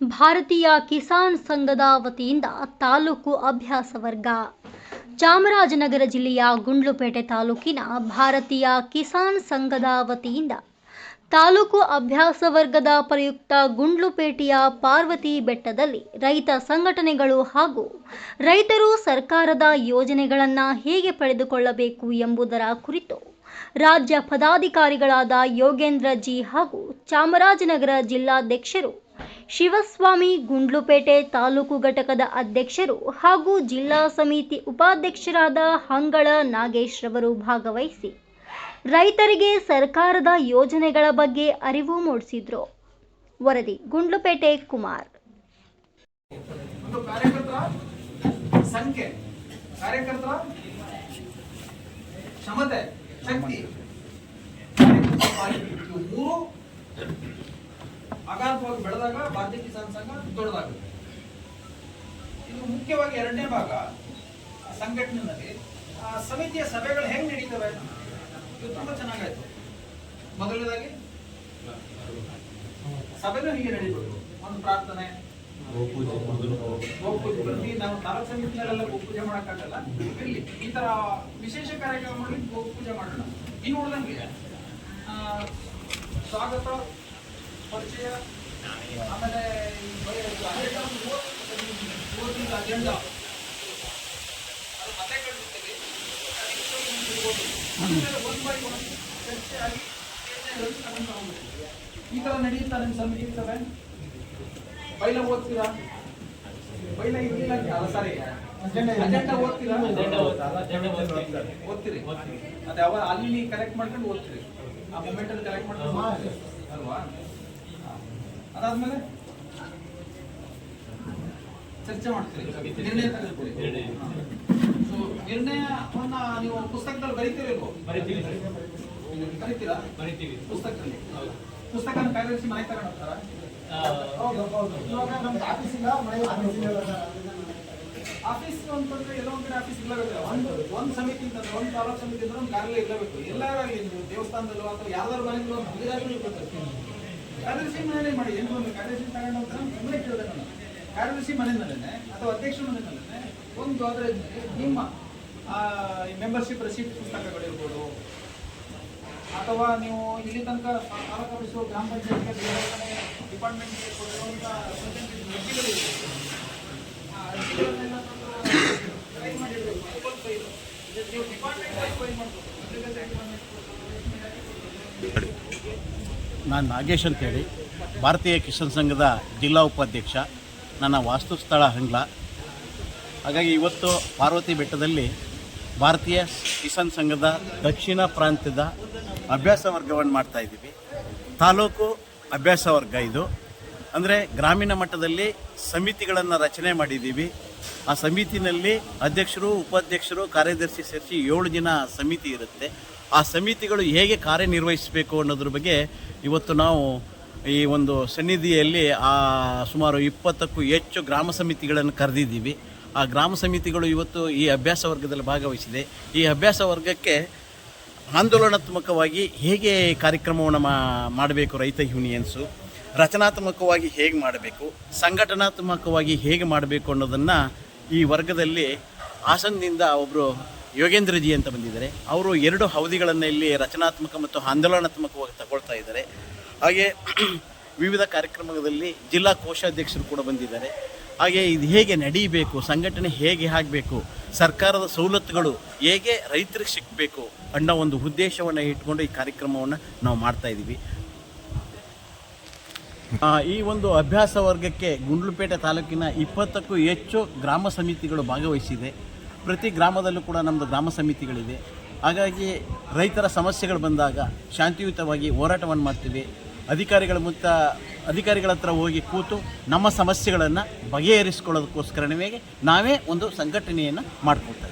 ಭಾರತೀಯ ಕಿಸಾನ್ ಸಂಘದ ವತಿಯಿಂದ ತಾಲೂಕು ಅಭ್ಯಾಸ ವರ್ಗ. ಚಾಮರಾಜನಗರ ಜಿಲ್ಲೆಯ ಗುಂಡ್ಲುಪೇಟೆ ತಾಲೂಕಿನ ಭಾರತೀಯ ಕಿಸಾನ್ ಸಂಘದ ವತಿಯಿಂದ ತಾಲೂಕು ಅಭ್ಯಾಸ ವರ್ಗದ ಪ್ರಯುಕ್ತ ಗುಂಡ್ಲುಪೇಟೆಯ ಪಾರ್ವತಿ ಬೆಟ್ಟದಲ್ಲಿ ರೈತ ಸಂಘಟನೆಗಳು ಹಾಗೂ ರೈತರು ಸರ್ಕಾರದ ಯೋಜನೆಗಳನ್ನು ಹೇಗೆ ಪಡೆದುಕೊಳ್ಳಬೇಕು ಎಂಬುದರ ಕುರಿತು ರಾಜ್ಯ ಪದಾಧಿಕಾರಿಗಳಾದ ಯೋಗೇಂದ್ರ ಜಿ ಹಾಗೂ ಚಾಮರಾಜನಗರ ಜಿಲ್ಲಾಧ್ಯಕ್ಷರು ಶಿವಸ್ವಾಮಿ ಗುಂಡ್ಲುಪೇಟೆ ತಾಲೂಕು ಘಟಕದ ಅಧ್ಯಕ್ಷರು ಹಾಗೂ ಜಿಲ್ಲಾ ಸಮಿತಿ ಉಪಾಧ್ಯಕ್ಷರಾದ ಹಂಗಳ ನಾಗೇಶ್ ರವರು ಭಾಗವಹಿಸಿ ರೈತರಿಗೆ ಸರ್ಕಾರದ ಯೋಜನೆಗಳ ಬಗ್ಗೆ ಅರಿವು ಮೂಡಿಸಿದ್ರು. ವರದಿ, ಗುಂಡ್ಲುಪೇಟೆ, ಕುಮಾರ್. ಕಾರ್ಯಕರ್ತರ ಕ್ಷಮತೆ, ಶಕ್ತಿ. ಅಗಾಧವಾಗಿ ಬೆಳೆದಾಗ, ಭಾರತೀಯ ಕಿಸಾನ್ ಸಂಘ ದೊಡ್ಡದಾಗುತ್ತೆ. ಇದು ಮುಖ್ಯವಾಗಿ ಎರಡನೇ ಭಾಗ ಸಂಘಟನೆಯಲ್ಲಿ. ಆ ಸಮಿತಿಯ ಸಭೆಗಳು ಹೆಂಗ್ ನಡೀತವೆ? ಇದು ತುಂಬಾ ಚೆನ್ನಾಗಾಯ್ತು. ಮೊದಲನೇದಾಗಿ, ಸಭೆನೂ ಹೀಗೆ ನಡೀಬೇಕು. ಒಂದು ಪ್ರಾರ್ಥನೆ. ಗೋಪೂಜೆ ಪ್ರತಿ ನಾವು ತಾಲೂಕು ಸಮಿತಿನಲ್ಲೆಲ್ಲ ಗೋಪೂಜೆ ಮಾಡಕ್ಕಾಗಲ್ಲ. ಇಲ್ಲಿ ಈ ತರ ವಿಶೇಷ ಕಾರ್ಯಕ್ರಮಗಳಲ್ಲಿ ಗೋಪೂಜೆ ಮಾಡೋಣ. ಇನ್ನು ಉಳಿದಂಗೆ ಸ್ವಾಗತ ಪರಿಚಯ. ಆಮೇಲೆ. ಅದು ಮತ್ತೆ ಚರ್ಚೆ ಆಗಿ ತಗೊಂಡು ಹೋಗ್ಬೇಕು. ಈ ತರ ನಡೆಯುತ್ತಾ ನಿಮ್ಮ ಸಮಿತಿ ಸಭೆ? ಬೈಲ ಓದ್ತೀರಾ? ಬೈಲ ಇರಲಿಲ್ಲ ಸರಿ ಅಲ್ಲ ಸಾರಿ ಅಜೆಂಡಾ ಓದ್ತೀರಾ? ಓದ್ತೀರಿ? ಅದೇ ಅವ ಅಲ್ಲಿ ಕಲೆಕ್ಟ್ ಮಾಡ್ಕೊಂಡು ಓದ್ತೀರಿ. ಆ ಮೊಮೆಂಟ್ ಅಲ್ಲಿ ಕಲೆಕ್ಟ್ ಮಾಡ್ಕೊಂಡು ಅಲ್ವಾ. ಅದಾದ್ಮೇಲೆ ಚರ್ಚೆ ಮಾಡ್ತೀರಿ. ನಿರ್ಣಯ ತೆಗೆದುಕೊಳ್ಳಿ. ಸೊ ನಿರ್ಣಯವನ್ನ ನೀವು ಪುಸ್ತಕದಲ್ಲಿ ಬರೀತೀರಿಲ್ವೋ ಬರೀತೀರಾ? ಬರಿತೀವಿ. ಪುಸ್ತಕದಲ್ಲಿ. ಕಾರ್ಯದರ್ಶಿ ನಮ್ದು ಆಫೀಸ್ ಇಲ್ಲ. ಇಲ್ಲ ಅಂತಂದ್ರೆ ಎಲ್ಲೋ ಒಂದ್ ಕಡೆ ಆಫೀಸ್ ಒಂದು ಒಂದ್ ಸಮಿತಿ ಅಂತಂದ್ರೆ ಒಂದ್ ತಾಲೂಕ್ ಸಮಿತಿ ಅಂದ್ರೆ ಒಂದು ಕಾರ್ಯಾಲಯ ಇರಬೇಕು ಎಲ್ಲಾರು ಇಲ್ಲಿ ನೀವು ದೇವಸ್ಥಾನದಲ್ಲೋ ಅಥವಾ ಯಾವ್ದಾರು ಮನೆಗಳು ಒಂದು ಇರ್ಬೇಕು. ಕಾರ್ಯದರ್ಶಿ ಮನೆಯಲ್ಲೇ ಮಾಡಿ. ಏನು ಒಂದು ಕಾರ್ಯದರ್ಶಿ ತಗೊಂಡು ಅಂತ ಸುಮ್ಮನೆ ಕೇಳಿದೆ ಕಾರ್ಯದರ್ಶಿ ಮನೆಯಲ್ಲೇ ಅಥವಾ ಅಧ್ಯಕ್ಷ ಮನೆಯಲ್ಲೇ ಒಂದು ಅದರ ನಿಮ್ಮ ಮೆಂಬರ್ಶಿಪ್ ರಸೀಟ್ ಪುಸ್ತಕಗಳಿರ್ಬೋದು ಅಥವಾ ನೀವು ಇಲ್ಲಿ ತನಕ ತಾಲೂಕು ಆಫೀಸು, ಗ್ರಾಮ ಪಂಚಾಯತ್ಗೆ ಡಿಪಾರ್ಟ್ಮೆಂಟ್ಗೆ ಕೊಟ್ಟಿರುವಂಥ ಅರ್ಜಿಗಳಿರ್ಬೋದು ಆ, ಅರ್ಜಿಗಳನ್ನೆಲ್ಲ try ಮಾಡಿರ್ಬೇಕು. ಅದಕ್ಕೊಂದು ನೀವು ಮಾಡ್ಬೋದು. Agriculture department. ನಾನು ನಾಗೇಶ್ ಅಂತೇಳಿ, ಭಾರತೀಯ ಕಿಸಾನ್ ಸಂಘದ ಜಿಲ್ಲಾ ಉಪಾಧ್ಯಕ್ಷ, ನನ್ನ ವಾಸ್ತುಸ್ಥಳ ಹಂಗ್ಲ. ಹಾಗಾಗಿ ಇವತ್ತು ಪಾರ್ವತಿ ಬೆಟ್ಟದಲ್ಲಿ ಭಾರತೀಯ ಕಿಸಾನ್ ಸಂಘದ ದಕ್ಷಿಣ ಪ್ರಾಂತ್ಯದ ಅಭ್ಯಾಸ ವರ್ಗವನ್ನು ಮಾಡ್ತಾ ಇದ್ದೀವಿ. ತಾಲೂಕು ಅಭ್ಯಾಸ ವರ್ಗ ಇದು. ಅಂದರೆ ಗ್ರಾಮೀಣ ಮಟ್ಟದಲ್ಲಿ ಸಮಿತಿಗಳನ್ನು ರಚನೆ ಮಾಡಿದ್ದೀವಿ. ಆ ಸಮಿತಿನಲ್ಲಿ ಅಧ್ಯಕ್ಷರು, ಉಪಾಧ್ಯಕ್ಷರು, ಕಾರ್ಯದರ್ಶಿ ಸೇರಿಸಿ ಏಳು ಜನ ಸಮಿತಿ ಇರುತ್ತೆ. ಆ ಸಮಿತಿಗಳು ಹೇಗೆ ಕಾರ್ಯನಿರ್ವಹಿಸಬೇಕು ಅನ್ನೋದ್ರ ಬಗ್ಗೆ ಇವತ್ತು ನಾವು ಈ ಒಂದು ಸನ್ನಿಧಿಯಲ್ಲಿ ಆ ಸುಮಾರು ಇಪ್ಪತ್ತಕ್ಕೂ ಹೆಚ್ಚು ಗ್ರಾಮ ಸಮಿತಿಗಳನ್ನು ಕರೆದಿದ್ದೀವಿ. ಆ ಗ್ರಾಮ ಸಮಿತಿಗಳು ಇವತ್ತು ಈ ಅಭ್ಯಾಸ ವರ್ಗದಲ್ಲಿ ಭಾಗವಹಿಸಿದೆ. ಈ ಅಭ್ಯಾಸ ವರ್ಗಕ್ಕೆ ಆಂದೋಲನಾತ್ಮಕವಾಗಿ ಹೇಗೆ ಕಾರ್ಯಕ್ರಮವನ್ನು ಮಾಡಬೇಕು ರೈತ ಯೂನಿಯನ್ಸು, ರಚನಾತ್ಮಕವಾಗಿ ಹೇಗೆ ಮಾಡಬೇಕು, ಸಂಘಟನಾತ್ಮಕವಾಗಿ ಹೇಗೆ ಮಾಡಬೇಕು ಅನ್ನೋದನ್ನು ಈ ವರ್ಗದಲ್ಲಿ ಹಾಸನದಿಂದ ಒಬ್ಬರು ಯೋಗೇಂದ್ರಜಿ ಅಂತ ಬಂದಿದ್ದಾರೆ. ಅವರು ಎರಡು ಅವಧಿಗಳನ್ನು ಇಲ್ಲಿ ರಚನಾತ್ಮಕ ಮತ್ತು ಆಂದೋಲನಾತ್ಮಕವಾಗಿ ತಗೊಳ್ತಾ ಇದ್ದಾರೆ. ಹಾಗೆ ವಿವಿಧ ಕಾರ್ಯಕ್ರಮದಲ್ಲಿ ಜಿಲ್ಲಾ ಕೋಶಾಧ್ಯಕ್ಷರು ಕೂಡ ಬಂದಿದ್ದಾರೆ. ಹಾಗೆ ಇದು ಹೇಗೆ ನಡೀಬೇಕು, ಸಂಘಟನೆ ಹೇಗೆ ಆಗಬೇಕು, ಸರ್ಕಾರದ ಸವಲತ್ತುಗಳು ಹೇಗೆ ರೈತರಿಗೆ ಸಿಗಬೇಕು ಅನ್ನೋ ಒಂದು ಉದ್ದೇಶವನ್ನು ಇಟ್ಕೊಂಡು ಈ ಕಾರ್ಯಕ್ರಮವನ್ನು ನಾವು ಮಾಡ್ತಾ ಇದ್ದೀವಿ ಈ ಒಂದು ಅಭ್ಯಾಸ ವರ್ಗಕ್ಕೆ ಗುಂಡ್ಲುಪೇಟೆ ತಾಲೂಕಿನ ಇಪ್ಪತ್ತಕ್ಕೂ ಹೆಚ್ಚು ಗ್ರಾಮ ಸಮಿತಿಗಳು ಭಾಗವಹಿಸಿದೆ. ಪ್ರತಿ ಗ್ರಾಮದಲ್ಲೂ ಕೂಡ ನಮ್ಮದು ಗ್ರಾಮ ಸಮಿತಿಗಳಿವೆ ಹಾಗಾಗಿ ರೈತರ ಸಮಸ್ಯೆಗಳು ಬಂದಾಗ ಶಾಂತಿಯುತವಾಗಿ ಹೋರಾಟವನ್ನು ಮಾಡ್ತೀವಿ. ಅಧಿಕಾರಿಗಳ ಮುತ್ತ ಅಧಿಕಾರಿಗಳ ಹತ್ರ ಹೋಗಿ ಕೂತು ನಮ್ಮ ಸಮಸ್ಯೆಗಳನ್ನು ಬಗೆಹರಿಸ್ಕೊಳ್ಳೋದಕ್ಕೋಸ್ಕರವೇ ನಾವೇ ಒಂದು ಸಂಘಟನೆಯನ್ನು ಮಾಡ್ಕೊಳ್ತಾ